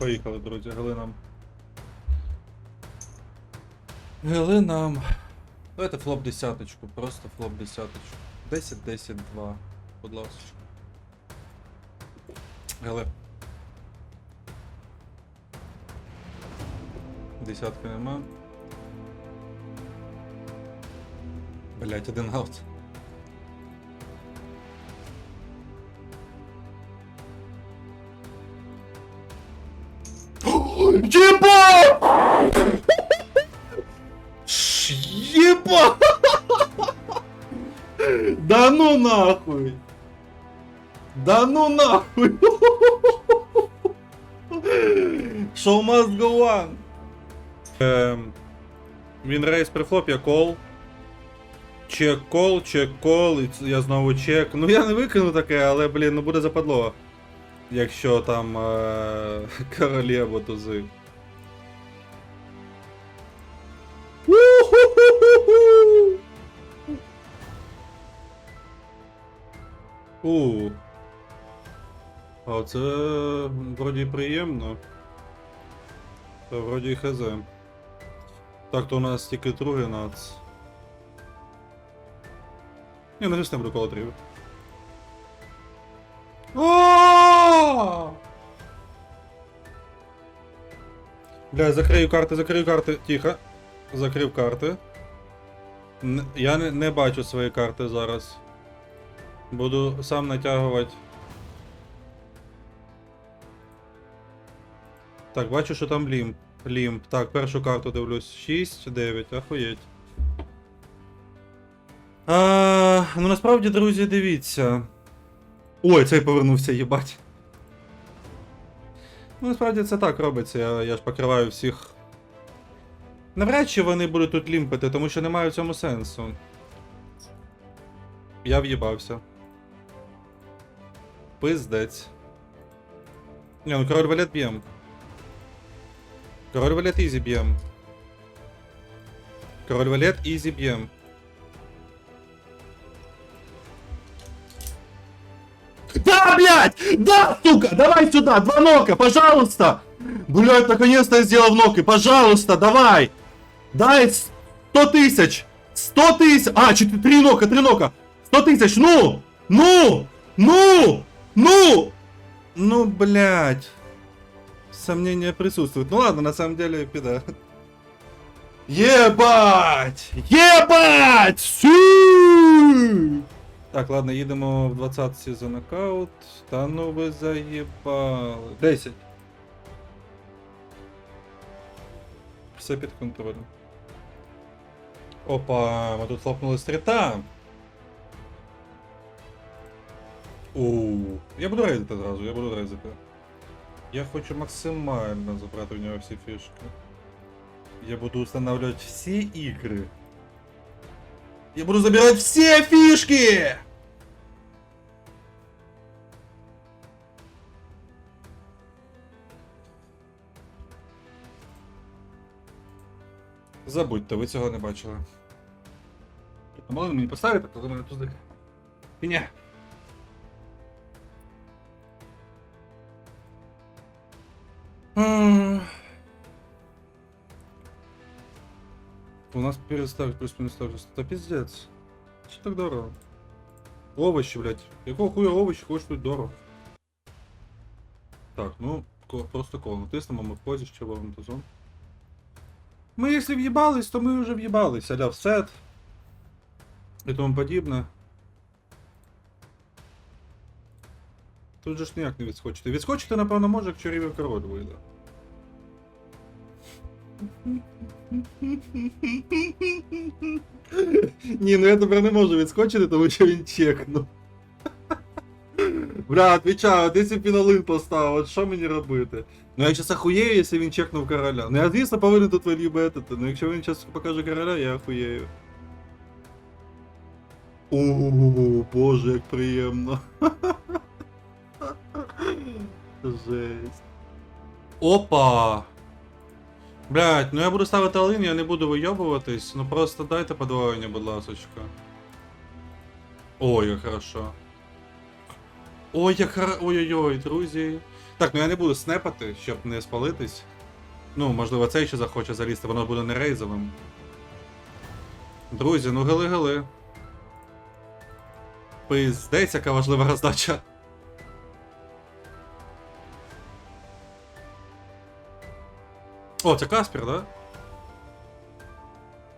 Поїхали, друзі, гли нам. Гли нам. Давайте флоп десяточку, просто флоп десяточку. 10, 10, 2. Будь ласка. Гли. Десятки нема. Блять, один аут. Да ну нахуй! Да ну нахуй! Show must go on! Ем, він рейс при флопі, кол. Чек кол, чек кол, і я знову чек. Ну я не викину таке, але блін, ну буде западло. Якщо там е- королі тузи. У. А це вроді приємно. Та вроді хз. Так, то у нас тільки другий нац. Ні, не не буду коло трів. Бля, закрию карти, закрию карти. Тихо. Закрив карти. Я не бачу свої карти зараз. Буду сам натягувати. Так, бачу, що там лімп. Лімп. Так, першу карту дивлюсь. 6, 9, ахуєть. А, ну насправді, друзі, дивіться. Ой, цей повернувся, їбать. Ну, насправді це так робиться, я, я ж покриваю всіх. Навряд чи вони будуть тут лімпити, тому що немає в цьому сенсу. Я в'їбався. Пиздець. Ні, ну король валет б'єм. Король валет ізі б'єм. Король валет ізі б'єм. Да, блядь! Да, сука! Давай сюда! Два нока, пожалуйста! Блядь, наконец-то я сделал ноки! Пожалуйста, давай! Дай 100 тысяч! 100 тысяч! А, четыре, три нока, три нока! 100 тысяч! Ну! Ну! Ну! Ну! Ну, блядь. Сомнения присутствуют. Ну ладно, на самом деле, пида. Ебать! Ебать! Сю! Так, ладно, їдемо в 20 за нокаут. Та ну ви заїбали. 10. Все під контролем. Опа, ми тут флопнули стріта. Оу. Я буду рейзити зразу, я буду рейзити. Я хочу максимально забрати у нього всі фішки. Я буду устанавливать все игры. Я буду забирать все фишки! Забудьте, ви цього не бачили. А могли мені поставити, то за мене туздик. Ні. У нас переставить плюс-минус так же. Да пиздец. Че так дорого? Овощи, блядь. Какого хуя овощи коштуют дорого? Так, ну, ко- просто кол. Натиснемо, ми в позі з червоним тазом. Ми якщо в'їбались, то ми вже в'їбались, аля в сет і тому подібне. Тут же ж ніяк не відскочити. Відскочити, напевно, може, якщо рівень король вийде. Ні, ну я тепер не можу відскочити, тому що він чекнув. Бля, отвечаю, от якщо піналин поставив, от що мені робити? Ну я сейчас охуею, якщо він чекнув короля. Ну я звісно повинен тут вилібити, ну якщо він зараз покаже короля, я охуєю. О, боже, як приємно. Жесть. Опа! Блять, ну я буду ставити алин, я не буду вийобуватись, ну просто дайте подвоєння, будь ласочка. Ой, як хорошо. Ой, як хоро... Ой-ой-ой, друзі. Так, ну я не буду снепати, щоб не спалитись. Ну, можливо, цей ще захоче залізти, воно буде не рейзовим. Друзі, ну гили-гили. Пиздець, яка важлива роздача. О, це Каспер, да?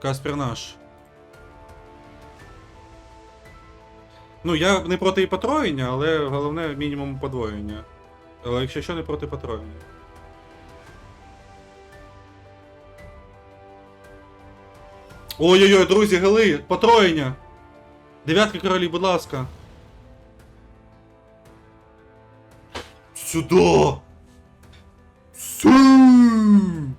Каспер наш. Ну, я не проти і потроєння, але головне мінімум подвоєння. Але якщо що, не проти потроєння. Ой-ой-ой, друзі, гели, потроєння! Дев'ятки королі, будь ласка. Сюда! Сюда!